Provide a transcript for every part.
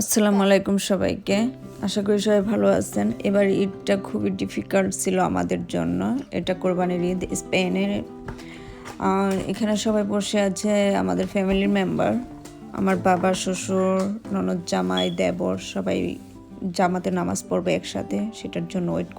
আসসালামু আলাইকুম সবাইকে। আশা করি সবাই ভালো আছেন। এবার ঈদটা খুবই ডিফিকাল্ট ছিল আমাদের জন্য। এটা কোরবানির ঈদ স্পেনের। আর এখানে সবাই বসে আছে আমাদের ফ্যামিলির মেম্বার আমার বাবা, শ্বশুর, ননদ, জামাই, দেবর সবাই জামাতে নামাজ পড়বে একসাথে। সেটার জন্য ওয়েট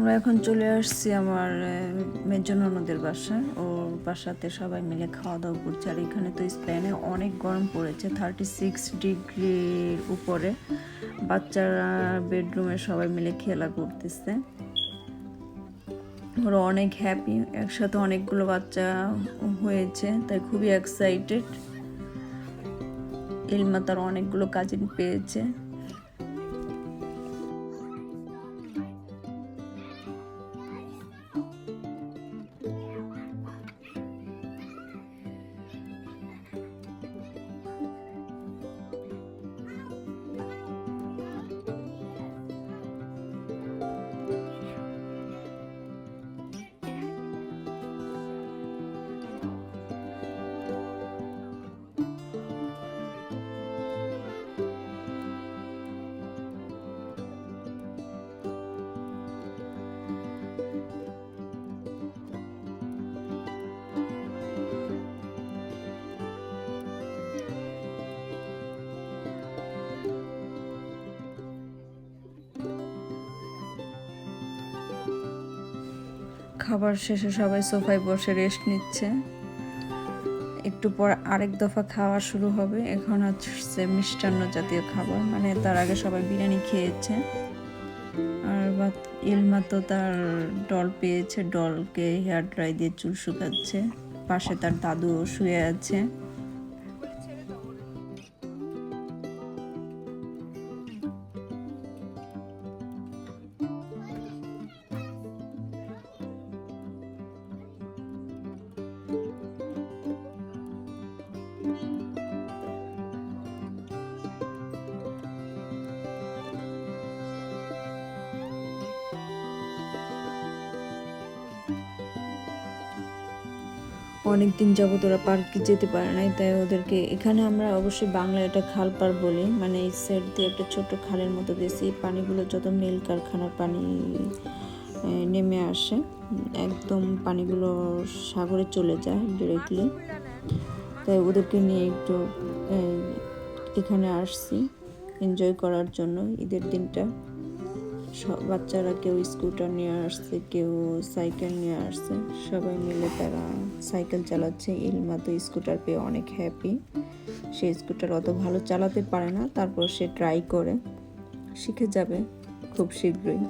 আমরা এখন চলে আসছি আমার মেজ ননদের বাসায়। ওর বাসাতে সবাই মিলে খাওয়া দাওয়া করছে। আর এখানে তো স্পেনে অনেক গরম পড়েছে থার্টি সিক্স ডিগ্রির উপরে। বাচ্চারা বেডরুমে সবাই মিলে খেলা করতেছে। ওরা অনেক হ্যাপি একসাথে অনেকগুলো বাচ্চা হয়েছে, তাই খুবই এক্সাইটেড ইলমা তার অনেকগুলো কাজিন পেয়েছে। খাবার শেষে সবাই সোফায় বসে রেস্ট নিচ্ছে। একটু পর আরেক দফা খাওয়া শুরু হবে। এখন হচ্ছে মিষ্টান্ন জাতীয় খাবার। মানে তার আগে সবাই বিরিয়ানি খেয়েছে। আর বা ইলমা তো তার ডল পেয়েছে। ডলকে হেয়ার ড্রাই দিয়ে চুল শুকাচ্ছে। পাশে তার দাদু শুয়ে আছে। অনেক দিন যাবত ওরা পার্কে যেতে পারে নাই, তাই ওদেরকে এখানে আমরা অবশ্যই বাংলা এটা খাল পার বলি। মানে এই সাইড দিয়ে একটা ছোট খালের মতো দিয়েছি। পানিগুলো যত মিল কারখানার পানি নেমে আসে, একদম পানিগুলো সাগরে চলে যায় ডিরেক্টলি তাই ওদেরকে নিয়ে একটু এখানে আসছি এনজয় করার জন্য ঈদের দিনটা। বাচ্চারা কেউ স্কুটার নিয়ে আসছে, কেউ সাইকেল নিয়ে আসছে। সবাই মিলে তারা সাইকেল চালাচ্ছে। ইলমা তো স্কুটার পেয়ে অনেক হ্যাপি সে স্কুটার অত ভালো চালাতে পারে না, তারপর সে ট্রাই করে। শিখে যাবে খুব শীঘ্রই।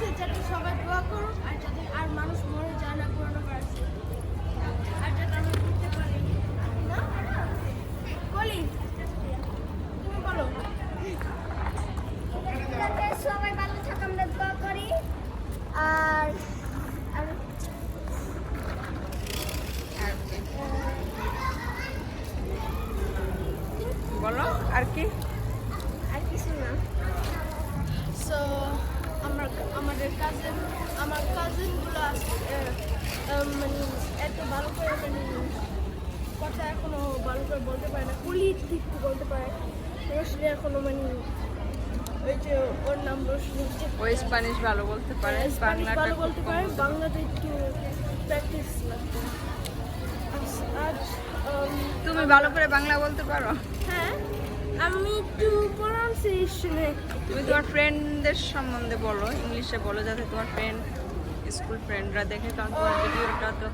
বলতেছে যাতে সবাই দোয়া করুক আর যাতে আর মানুষ মরে যায় না করোনা ভাইরাসে আর যাতে আমরা ঘুরতে পারি না কলি তুমি বলো যাতে সবাই ভালো থাকে আমরা দোয়া করি আর আর বলো আর কি আর কিছু না সো আমার আমাদের কাজিন আমার কাজিনগুলো মানে এত ভালো করে মানে কথা এখনও ভালো করে বলতে পারে না কুলি ঠিক বলতে পারে। রোশনি এখনও মানে ওই যে ওর নাম রোশনি স্প্যানিশ ভালো বলতে পারে স্প্যানিশ বাংলাটা ভালো বলতে পারে বলতে একটু প্র্যাকটিস লাগবে। আজ- আজ তুমি ভালো করে বাংলা বলতে পারো। হ্যাঁ আমি একটু প্রনাউন্সিয়েশনে তুমি তোমার ফ্রেন্ডদের সম্বন্ধে বলো ইংলিশে বলো যাতে তোমার ফ্রেন্ড স্কুল ফ্রেন্ডরা দেখে কারণ তোমার ভিডিওটা তো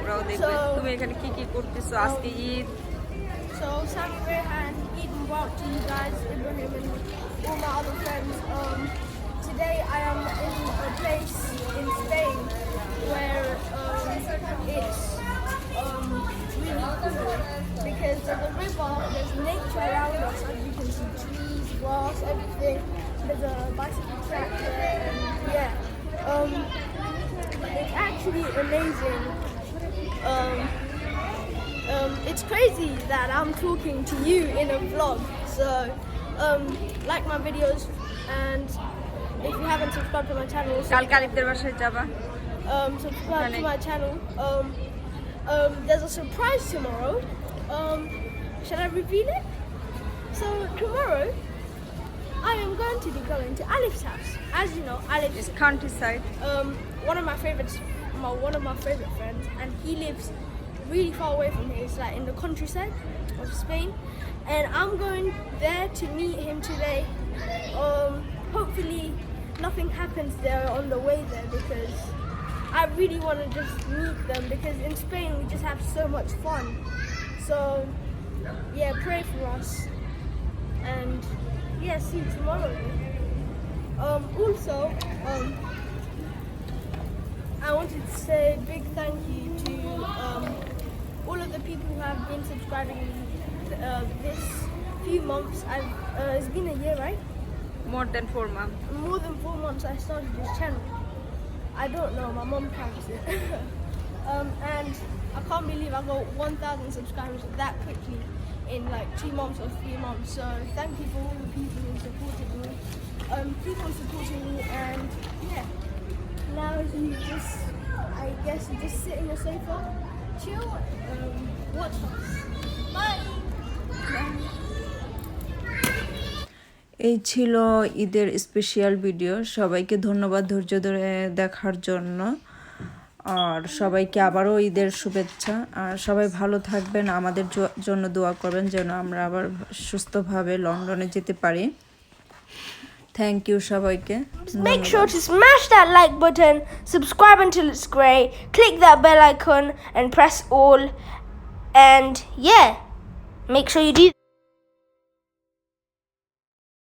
ওরাও দেখবে So- তুমি এখানে কি কি করতেছো আজকে Eid So Saturday and Eid Mubarak to you guys, Ibrahim and all my other friends. Um, today I am in a place in Spain where um, it's um, really cool because there's a river, there's nature around us, and you can see trees, grass, everything. There's a bicycle track there, and yeah, um, it's actually amazing. Um, um, it's crazy that I'm talking to you in a vlog. So, um, like my videos, and if you haven't subscribed to my channel, um, subscribe to my channel. Um, um, there's a surprise tomorrow. Um, shall I reveal it? So tomorrow, I am going to be going to Alex's house. As you know, Alex is countryside. Um, one of my favorites my one of my favorite friends, and he lives really far away from here. It's like in the countryside of Spain, and I'm going there to meet him today. Um, hopefully, nothing happens there on the way there because I really want to just meet them because in Spain we just have so much fun. So, yeah, pray for us, and yeah, see you tomorrow. Um, also, um, I wanted to say a big thank you to um, all of the people who have been subscribing uh, this few months. I've, uh, it's been a year, right? more than four months More than four months I started this channel. I don't know, my mom counts it. um, and I can't believe I got 1,000 subscribers that quickly in like two months or three months. So thank you for all the people who supported me. Um, keep on supporting me and yeah. Now you just, I guess you just sit in your sofa, chill, um, watch us. Bye! এই ছিল ঈদের special video সবাইকে ধন্যবাদ ধৈর্য ধরে দেখার জন্য আর সবাইকে আবারও ঈদের শুভেচ্ছা আর সবাই ভালো থাকবেন আমাদের জন্য দোয়া করবেন যেন আমরা আবার সুস্থভাবে লন্ডনে যেতে পারি থ্যাংক ইউ সবাইকে Make sure to smash that like button, subscribe until it's grey, click that bell icon, and press all. And yeah, make sure you do